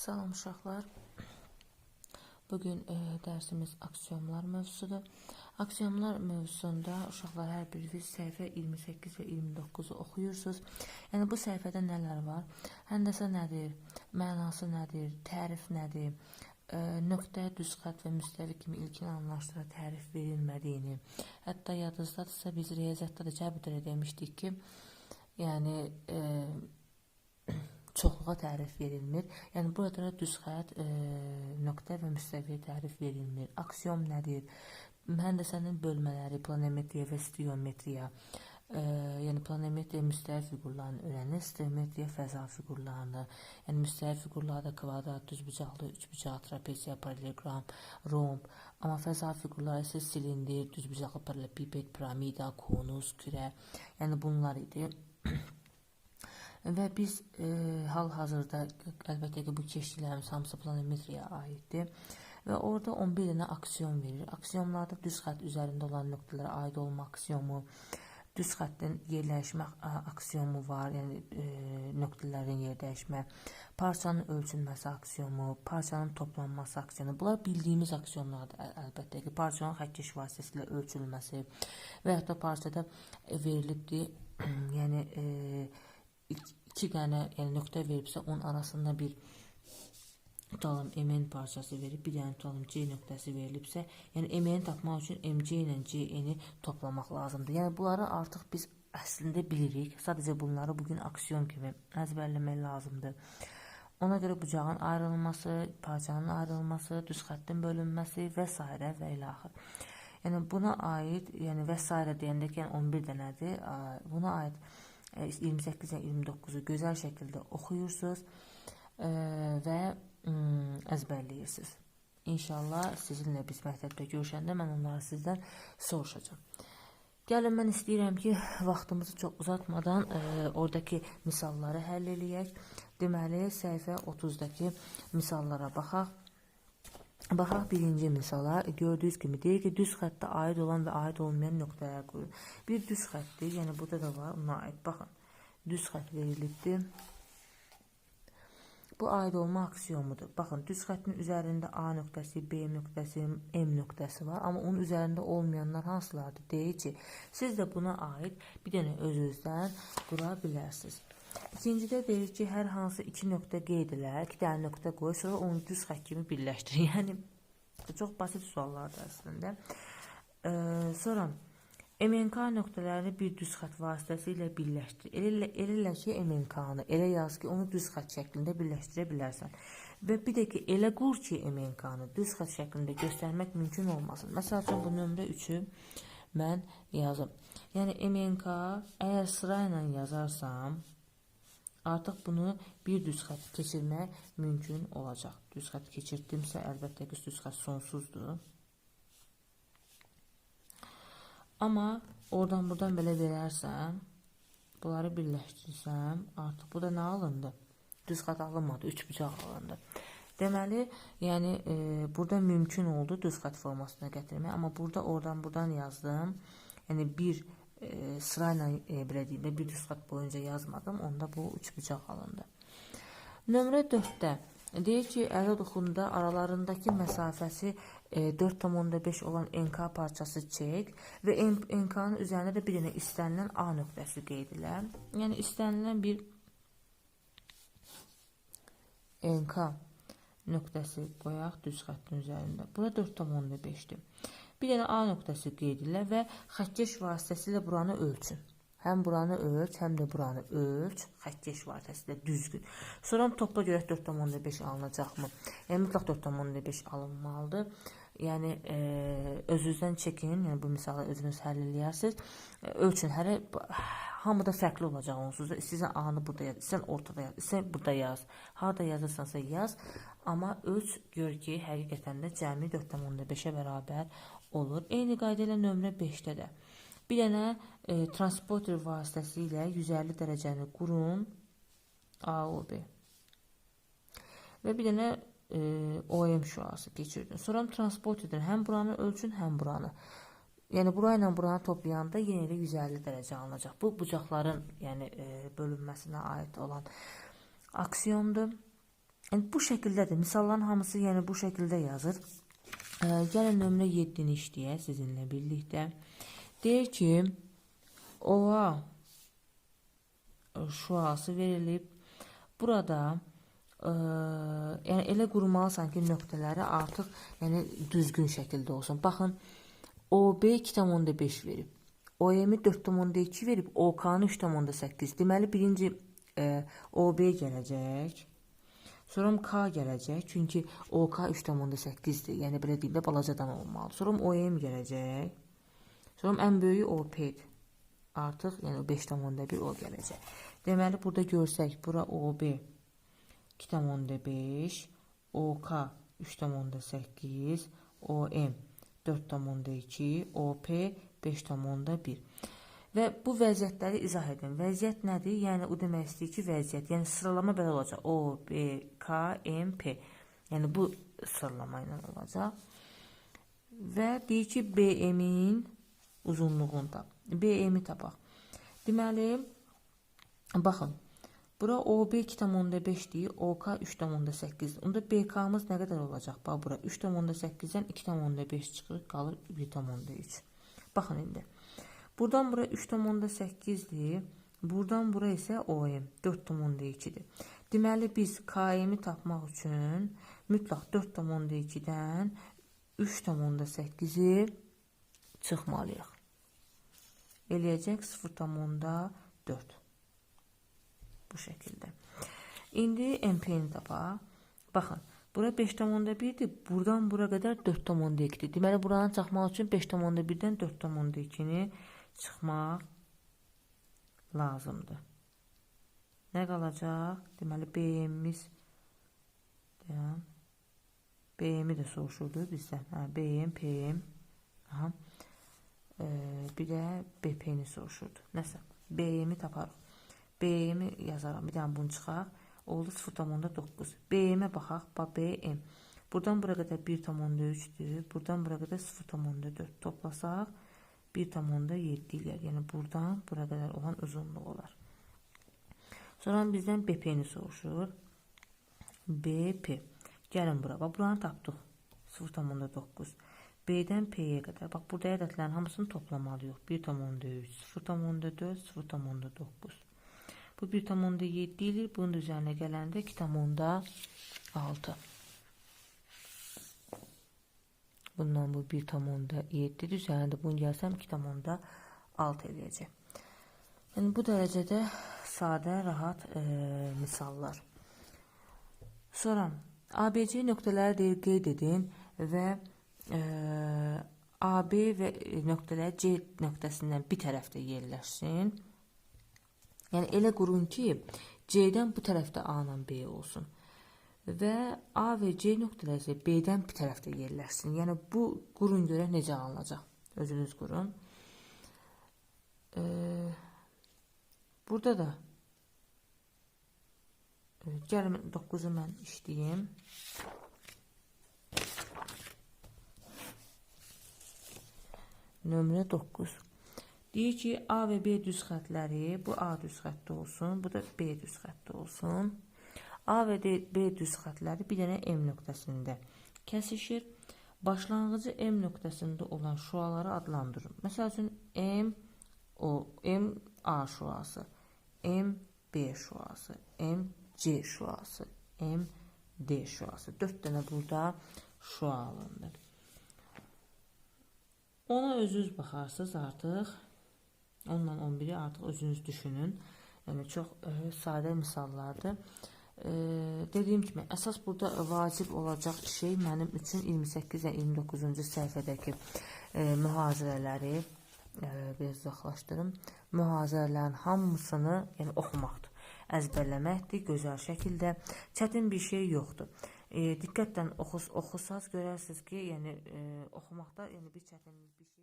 Salam uşaqlar. Bugün e, dərsimiz aksiyonlar mövzusudur. Aksiyonlar mövzusunda uşaqlar hər biriniz səhifə 28 və 29-u oxuyursunuz. Yəni bu səhifədə nələr var? Həndəsə nədir? Mənası nədir? Tərif nədir? E, nöqtə, düz xətt və müstəvi kimi ilkin anlaşdıra tərif verilmədiyini, hətta yadınızdadırsa biz riyaziyyatda da cəbr demişdik ki, yəni e, çoxluğa tərif verilmir. Yəni burada da düz xətt, e, nöqtə və müstəvi tərif verilmir. Aksiom nədir? Mühəndisənin bölmələri, planimetriya və stereometriya. E, yəni planimetriya müstəvi fiqurlarını öyrənir, stereometriya fəza fiqurlarını. Yəni müstəvi fiqurlarda kvadrat, düzbucaqlı, üçbucaq, trapeziya, paralelogram, romb. Amma fəza fiqurları isə silindir, düzbucaqlı paralelepiped, piramida, konus, kürə. Yəni bunlar idi. Və biz e, hal-hazırda əlbəttə ki, bu keçdiklərimiz hamısı planimetriyaya aiddir. Və orada 11 dənə aksiyon verir. Aksiyonlarda düz xətt üzərində olan nöqtələrə aid olma aksiyomu, düz xəttin yerləşmə aksiyomu var, yəni e, nöqtələrin yer parçanın ölçülməsi aksiyomu, parçanın toplanması aksiyomu. Bunlar bildiyimiz aksiyonlardır əlbəttə ki, parçanın xəttkeş vasitəsilə ölçülməsi və ya da parçada verilibdir, yəni e, iki dənə yəni nöqtə veribsə onun arasında bir tutalım MN parçası verib bir dənə tutalım C nöqtəsi verilibsə, yəni MN tapmaq üçün MC ilə CN-i toplamaq lazımdır. Yəni bunları artıq biz əslində bilirik. Sadəcə bunları bugün aksiyon kimi əzbərləmək lazımdır. Ona görə bucağın ayrılması, parçanın ayrılması, düz xəttin bölünməsi və s. və ilə axır. Buna aid, yəni və s. deyəndə ki, yəni 11 dənədir. Buna aid 28 və 29-u gözəl şəkildə oxuyursunuz və əzbərləyirsiniz. İnşallah sizinlə biz məktəbdə görüşəndə mən onları sizdən soruşacağam. Gəlin mən istəyirəm ki, vaxtımızı çox uzatmadan e, oradakı misalları həll eləyək. Deməli, səhifə 30-dakı misallara baxaq. Baxaq birinci misala. Gördüyünüz kimi deyir ki, düz xəttə aid olan və aid olmayan nöqtələr qoyun. Bir düz xəttdir, yəni burada da var, ona aid. Baxın, düz xətt verilibdir. Bu aid olma aksiyomudur. Baxın, düz xəttin üzərində A nöqtəsi, B nöqtəsi, M nöqtəsi var. Amma onun üzərində olmayanlar hansılardır? Deyir ki, siz də buna aid bir dənə öz-özdən qura bilərsiniz. İkincidə deyir ki, hər hansı iki nöqtə qeyd elə, iki dənə nöqtə qoy, sonra onu düz xətt kimi birləşdir. Yəni, çox basit suallardır əslində. Ee, sonra MNK nöqtələrini bir düz xətt vasitəsilə birləşdir. Elə, elə ki, MNK-nı elə yaz ki, onu düz xətt şəklində birləşdirə bilərsən. Və bir də ki, elə qur ki, MNK-nı düz xətt şəklində göstərmək mümkün olmasın. Məsəl üçün, bu nömrə 3-ü mən yazım. Yəni, MNK əgər sıra ilə yazarsam, artıq bunu bir düz xətt keçirmək mümkün olacaq. Düz xətt keçirdimsə, əlbəttə ki, düz xətt sonsuzdur. Ama oradan buradan belə verərsəm, bunları birləşdirsəm, artıq bu da nə alındı? Düz xat alınmadı, üç bucaq alındı. Deməli, yəni e, burada mümkün oldu düz xat formasına gətirmək, amma burada oradan buradan yazdım. Yəni bir e, sırayla e, belə deyim də bir düz xat boyunca yazmadım, onda bu üç bucaq alındı. Nömrə 4-də deyir ki, əli oxunda aralarındakı məsafəsi 4,5 olan NK parçası çək və NK-nın üzərində də bir dənə istənilən A nöqtəsi qeyd elə. Yəni istənilən bir NK nöqtəsi qoyaq düz xəttin üzərində. Bura 4,5-dir. Bir dənə A nöqtəsi qeyd elə və xəttkeş vasitəsilə buranı ölçün. Həm buranı ölç, həm də buranı ölç. Xəttkeş vasitəsilə düzgün. Sonra topla görək 4,5 alınacaqmı? Yəni mütləq 4,5 alınmalıdır. Yəni e, özünüzdən çəkin, yəni bu misalı özünüz həll eləyərsiniz. E, ölçün, hərə hamıda fərqli olacaq onsuz da. İstəyirsən A-nı burada yaz, istəyirsən ortada yaz, istəyirsən burada yaz. Harda yazırsansa yaz, amma ölç gör ki, həqiqətən də cəmi 4,5-ə bərabər olur. Eyni qayda ilə nömrə 5-də də. Bir dənə e, transporter vasitəsilə 150 dərəcəni qurun A, O, B. Və bir dənə e, OM şüası keçirdin. Sonra transport edin. Həm buranı ölçün, həm buranı. Yəni bura ilə buranı toplayanda yenə də 150 dərəcə alınacaq. Bu bucaqların yəni e, bölünməsinə aid olan aksiyondur. Yəni bu şəkildədir. Misalların hamısı yəni bu şəkildə yazır. Ə, gəlin nömrə 7-ni işləyək sizinlə birlikdə. Deyir ki, ova şuası verilib. Burada ə, yəni elə qurmalısan ki, nöqtələri artıq yəni düzgün şəkildə olsun. Baxın, OB 2.5 verib. OM 4.2 verib, OK-nı 3.8. Deməli birinci ə, OB gələcək. Sonra K gələcək, çünki OK 3.8-dir. Yəni belə deyim də balacadan olmalı. Sonra OM gələcək. Sonra ən böyüyü OP-dir. Artıq yəni 5.1 o gələcək. Deməli burada görsək, bura OB 2.5, OK 3.8, OM 4.2, OP 5.1. Və bu vəziyyətləri izah edin. Vəziyyət nədir? Yəni o demək istəyir ki, vəziyyət, yəni sıralama belə olacaq. O, B, K, M, P. Yəni bu sıralama ilə olacaq. Və deyir ki, BM-in uzunluğunu tap. BM-i tapaq. Deməli, baxın. Bura OB 2.5-dir, OK 3.8. Onda BK-mız nə qədər olacaq? Bax bura 3.8-dən 2.5 çıxır, qalır 1.3. Baxın indi. Buradan bura 3.8-dir. Buradan bura isə OM 4.2-dir. Deməli biz KM-i tapmaq üçün mütləq 4.2-dən 3.8-i çıxmalıyıq. Eləyəcək 0.4. Bu şəkildə. İndi MP-ni tapaq. Baxın, bura 5.1-dir. Buradan bura qədər 4.2-dir. Deməli buranı çıxmaq üçün 5.1-dən 4.2-ni çıxmaq lazımdır. Nə qalacaq? Deməli BM-imiz deyəm. BM-i də soruşurdu bizdən. Hə, BM, PM. Aha. Ee, bir də BP-ni soruşurdu. Nəsə, BM-i taparıq. BM-i yazaram. Bir dənə bunu çıxaq. Oldu 0.9. BM-ə baxaq. Bax BM. Buradan bura qədər 1.3-dür. Buradan bura qədər 0.4. Toplasaq 1.7 ilə. Yəni buradan bura qədər olan uzunluq olar. Sonra bizdən BP-ni soruşur. BP. Gəlin bura. Bax buranı tapdıq. 0.9. B-dən P-yə qədər. Bax burada ədədlərin hamısını toplamalıyıq. 1.3, 0.4, 0.9. Bu 1.7 ilə bunun üzərinə gələndə 2.6. Bundan bu 1.7 üzərində bunu gəlsəm 2.6 eləyəcək. Yəni bu dərəcədə sadə, rahat e, misallar. Sonra ABC nöqtələri deyir qeyd edin və e, AB və nöqtələr C nöqtəsindən bir tərəfdə yerləşsin. Yəni elə qurun ki, C-dən bu tərəfdə A ilə B olsun. Və A və C nöqtələri B-dən bir tərəfdə yerləşsin. Yəni bu qurun görə necə alınacaq? Özünüz qurun. E, burada da e, gəlin 9-u mən işləyim. Nömrə 9. Deyir ki, A və B düz xətləri, bu A düz xəttdə olsun, bu da B düz xəttdə olsun. A və D, B düz xətləri bir dənə M nöqtəsində kəsişir. Başlanğıcı M nöqtəsində olan şuaları adlandırın. Məsəl M o M A şuası, M B şuası, M C şuası, M D şuası. 4 dənə burada şua alındı. Ona özünüz baxarsınız artıq. Onunla 11-i artıq özünüz düşünün. Yəni çox ə, sadə misallardır. Ə, dediyim kimi əsas burada vacib olacaq şey mənim üçün 28 və 29-cu səhifədəki ə, mühazirələri ə, biraz uzaqlaşdırım. Mühazirələrin hamısını, yəni oxumaqdır. Əzbərləməkdir gözəl şəkildə. Çətin bir şey yoxdur. E, diqqətlə oxus, oxusaz görərsiniz ki, yəni e, oxumaqda yəni bir çətinlik bir şey